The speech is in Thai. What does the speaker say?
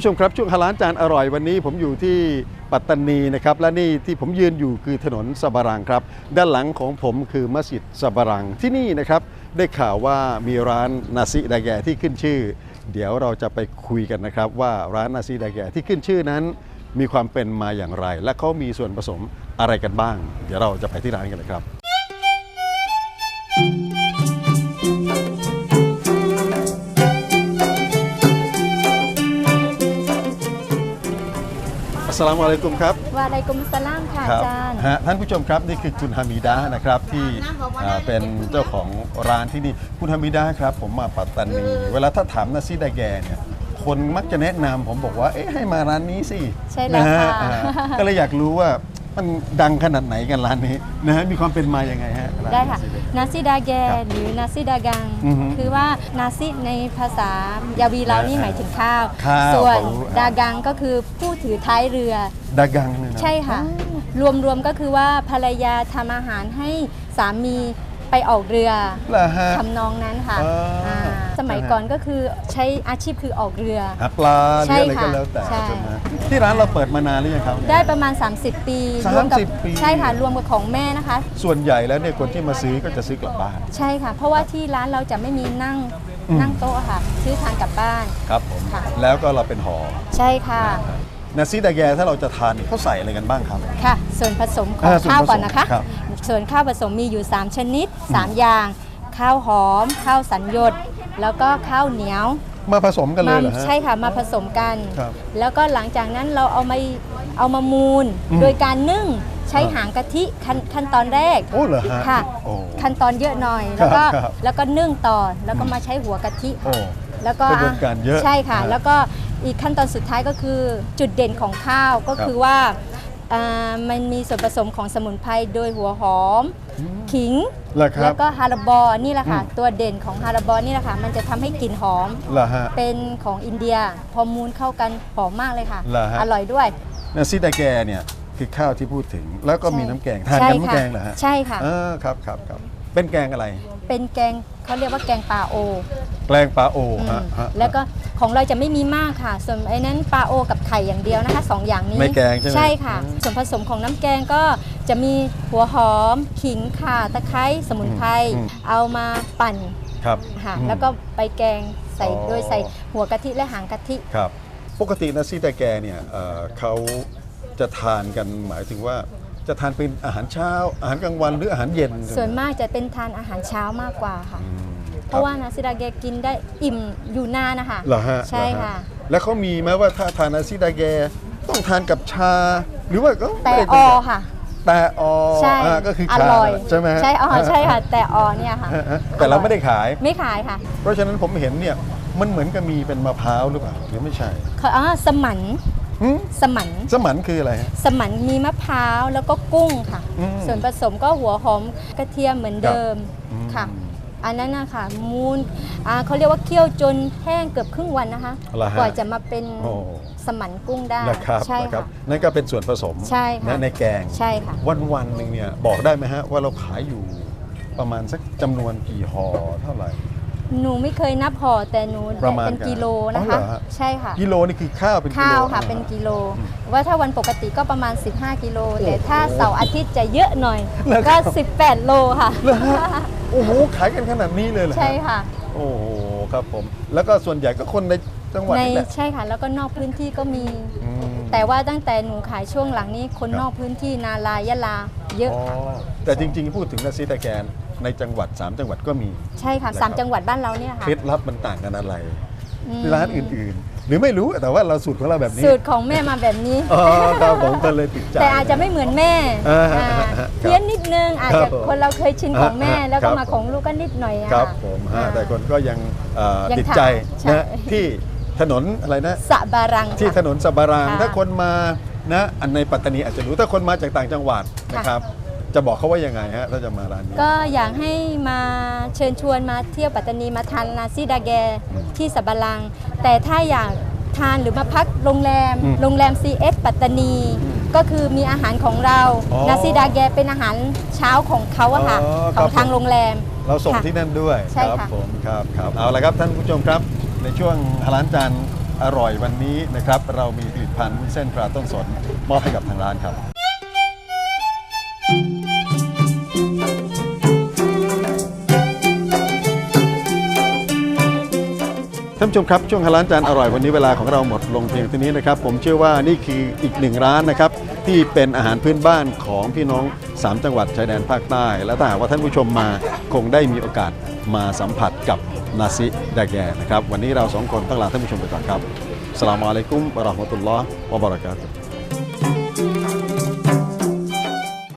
ท่านผู้ชมครับช่วงฮาลานจานอร่อยวันนี้ผมอยู่ที่ปัตตานีนะครับและนี่ที่ผมยืนอยู่คือถนนสบารังครับ ด้านหลังของผมคือมัสยิดสบารังที่นี่นะครับได้ข่าวว่ามีร้านนาซิดาแกที่ขึ้นชื่อ เดี๋ยวเราจะไปคุยกันนะครับ ว่าร้านนาซิดาแกที่ขึ้นชื่อนั้น มีความเป็นมาอย่างไร และเขามีส่วนผสมอะไรกันบ้าง เดี๋ยวเราจะไปที่ร้านกันเลยครับ สสลามุอะลัยกุมครับวาไลกุมสลามค่ะครัอาจารย์ ฮะท่านผู้ชมครับนี่คือคุณฮามิดานะครับที่อ่าเป็นเจ้าของร้านที่นี่คุณฮามิดาครับผมมาปัตตานี เวลาถ้าถามนาซิดาแกเนี่ยคนมักจะแนะนำผมบอกว่าเอ๊ะให้มาร้านนี้สิใช่แล้วนฮค่ะ อ่าก็เลยอยากรู้ว่า มันดังขนาดไหนกันร้านนี้นะฮะมีความเป็นมาอย่างไงฮะร้าน ได้ค่ะ นาซิดาแกนาซิดาแกครับหรือนาซิดากัง อือฮึคือว่านาซิในภาษายาวีเรานี่หมายถึงข้าว ข้าวส่วนผมรู้ดากังก็คือผู้ถือท้ายเรือ ดากังเนี่ยนะ ใช่ค่ะ รวมๆก็คือว่าภรรยาทำอาหารให้สามี ไปออกเรือเหรอฮะ ทำนองนั้นค่ะอ๋ออ่าสมัยอ่าฮะก่อนก็คือใช้อาชีพคือออกเรือ หาปลาหรืออะไรใช่ก็ค่ะแล้วแต่ใช่ใช่ไหมที่ร้านเราเปิดมานานหรือยังครับเนี่ย ได้ประมาณ 30 ปี30รวมกัปี ใช่ค่ะรวมกับของแม่นะคะ ส่วนใหญ่แล้วเนี่ยคนที่มาซื้อก็จะซื้อกลับบ้าน ใช่ค่ะ เพราะว่าที่ร้านเราจะไม่มีนั่งอืม นั่งโต๊ะค่ะ ซื้อทานกลับบ้าน ครับผม ค่ะ แล้วก็เราเป็นห่อใช่ค่ะ นาซิดาแกถ้าเราจะทานเนี่ยเขาใส่อะไรกันบ้างครับ ค่ะ ส่วนผสมของอ่าส่วนข้าวผสมก่อนนะคะครับส่วนข้าวผสมมีอยู่ 3 ชนิด 3 อย่าง ข้าวหอม ข้าวสัญญดแล้วก็ข้าวเหนียวมาผสมกันเลยเหรอฮะ ใช่ค่ะมาผสมกัน ครับแล้วก็หลังจากนั้นเราเอามาเอามามูล อืมโดยการนึ่งใช้ครับหางกะทิขั้นขั้นตอนแรกโอ้เหรอฮะค่ะ โอ้ขั้นตอนเยอะหน่อยแล้วก็ครับ แล้วก็นึ่งต่อแล้วก็มาใช้หัวกะทิ โอ้ แล้วก็กระบวนการเยอะใช่ค่ะ นะแล้วก็ อีกขั้นตอนสุดท้ายก็คือจุดเด่นของข้าวก็คือว่าอ่ามันมีส่วนผสมของสมุนไพรโดยหัวหอม ขิงเหรอครัแล้บวก็ฮาราบอนี่แหละค่ะอืมตัวเด่นของฮาราบอนี่แหละค่ะ มันจะทำให้กลิ่นหอมเหรอฮะเป็นของอินเดีย พอมูลเข้ากันหอมมากเลยค่ะเหรอฮะอร่อยด้วยนาซิดาแกเนี่ยคือข้าวที่พูดถึง แล้วก็มีน้ำแกงทานใช่กันน้ำค่ะแกงเหรอฮะ ใช่ค่ะเออครับครับครับเป็นแกงอะไร เป็นแกง เขาเรียกว่าแกงปลาโอแกงปลาโออืฮะมฮะแล้วก็ของเราจะไม่มีมากค่ะ ส่วนไอ้นั้นปลาโอกับไข่อย่างเดียวนะคะสองอย่างนี้ในแกงใช่ไหมใช่ค่ะอืมส่วนผสมของน้ำแกงก็จะมีหัวหอม ขิงข่าตะไคร้สมุนไพรอืมเอามาปั่นครับค่ะอืมแล้วก็ไปแกงใส่อ๋อโดยใส่หัวกะทิและหางกะทิครับ ปกตินาซิดาแกเนี่ยเอ่อเขาจะทานกันหมายถึงว่าจะทานเป็นอาหารเช้า อาหารกลางวันหรืออาหารเย็น ส่วนมากจะเป็นทานอาหารเช้ามากกว่าค่ะ อืม เพราะว่านาซิดาเกกินได้อิ่มอยู่นานนะคะเหรอฮะใช่เหรอฮค่ะ แล้วเขามีไหมว่าถ้าทานนาซิดาแกต้องทานกับชา หรือว่าก็แต่ไม่ได้อเป็นอแบบค่ะ แต่ออใช่อ่าก็คืออชาร่อยใช่ไหมฮะใช่อ๋อใช่ค่ะ แต่ออเนี่ยค่ะฮะฮะแต่เราไม่ได้ขายไม่ขายค่ะ เพราะฉะนั้นผมเห็นเนี่ยมันเหมือนกับมีเป็นมะพร้าวหรือเปล่าหรือไม่ใช่เขาอ๋อสมันหึสมันสมันคืออะไรฮะสมันมีมะพร้าวแล้วก็กุ้งค่ะอืมส่วนผสมก็หัวหอมกระเทียมเหมือนเดิมอืมค่ะ อันนั้นนะคะมูลอ่าเขาเรียกว่าเคี่ยวจนแห้งเกือบครึ่งวันนะคะเหรอฮะกว่าจะมาเป็นโอ้ สมันกุ้งได้นะครับใช่นะครัค่ะ บนั่นก็เป็นส่วนผสมใช่ค่ะนในแกง ใช่ค่ะ วันวันๆหนึ่งเนี่ยบอกได้ไหมฮะว่าเราขายอยู่ประมาณสักจำนวนกี่ห่อเท่าไหร่ หนูไม่เคยนับห่อแต่หนูประมาณเป็นกิโลนะอ๋อคะเหรอฮะ ใช่ค่ะ กิโลนี่คือข้าวเป็นกิโลข้าวค่ะอ่เป็นกิโลอืมว่าถ้าวันปกติก็ประมาณ 15 กิโล แต่ถ้าโอ้โหเสาร์อาทิตย์จะเยอะหน่อย เหรอคก็รับ18 โลค่ะ เหรอฮะโอ้โหขายกันขนาดนี้เลยเหรอฮะใช่ค่ะ โอ้โหครับผม แล้วก็ส่วนใหญ่ก็คนในจังหวัดในนี่แหละ ใช่ค่ะ แล้วก็นอกพื้นที่ก็มี อืม แต่ว่าตั้งแต่หนูขายช่วงหลังนี้คนครับนอกพื้นที่นาลายยะลาเยอะอ๋อค่ะ แต่จริงๆ พูดถึงนาซิตาแกนในจังหวัด 3 จังหวัดก็มี ใช่ค่ะนะครับสามจังหวัดบ้านเราเนี่ยค่ะเคล็ดลับมันต่างกันอะไรอืมร้านอื่นๆ หรือไม่รู้แต่ว่าเราสูตรของเราแบบนี้ สูตรของแม่มาแบบนี้อ๋อครับผมก็เลยติดใจแต่อาจจะไม่เหมือนแม่อ่าอ่าครับเพี้ยนนิดนึงอาจครัจะบผมคนเราเคยชินของแม่อ่าแล้วก็ครับมาของลูกก็นิดหน่อยอะครับผมฮะอ่าแต่คนก็ยังเอ่อยังติดใจใช่นะที่ ถนนอะไรนะสะบารังที่ถค่ะนนสบารางค่ะ ถ้าคนมานะอันในปัตตานีอาจจะรู้ถ้าคนมาจากต่างจังหวัดค่ะนะครับ จะบอกเขาว่ายังไงฮะถ้าจะมาร้านนี้ ก็อยากให้มาเชิญชวนมาเที่ยวปัตตานีมาทานนาซิดาแกอืมที่สับาลัง แต่ถ้าอยากทานหรือมาพักโรงแรม อืมโรงแรม CX ปัตตานีอืมก็คือมีอาหารของเรา อ๋อนาซิดาแกเป็นอาหารเช้าของเขาอะค่ะอ๋อของครับทางโรงแรมเราส่งค่ะ ที่นั่นด้วยใช่ครัค่ะ ผมครับครับเอาละครับท่านผู้ชมครับ ในช่วงฮาลานจานอร่อยวันนี้นะครับ เรามีผลิตภัณฑ์วุ้นเส้นปลาต้นสนมอบให้กับทางร้านครับ ท่านผู้ชมครับช่วงฮาลานจานอร่อยวันนี้เวลาของเราหมดลงเพียงเท่านี้นะครับ ผมเชื่อว่านี่คืออีกหนึ่งร้านนะครับ ที่เป็นอาหารพื้นบ้านของพี่น้อง 3 จังหวัดชายแดนภาคใต้ และถ้าหากว่าท่านผู้ชมมาคงได้มีโอกาสมาสัมผัสกับ นาซิดาแกนะครับ วันนี้เราสองคนต้องลาท่านผู้ชมไปก่อนครับสลามอะลัยกุมบะราะห์มะตุลลอฮ์วะบะเราะกาตุฮ์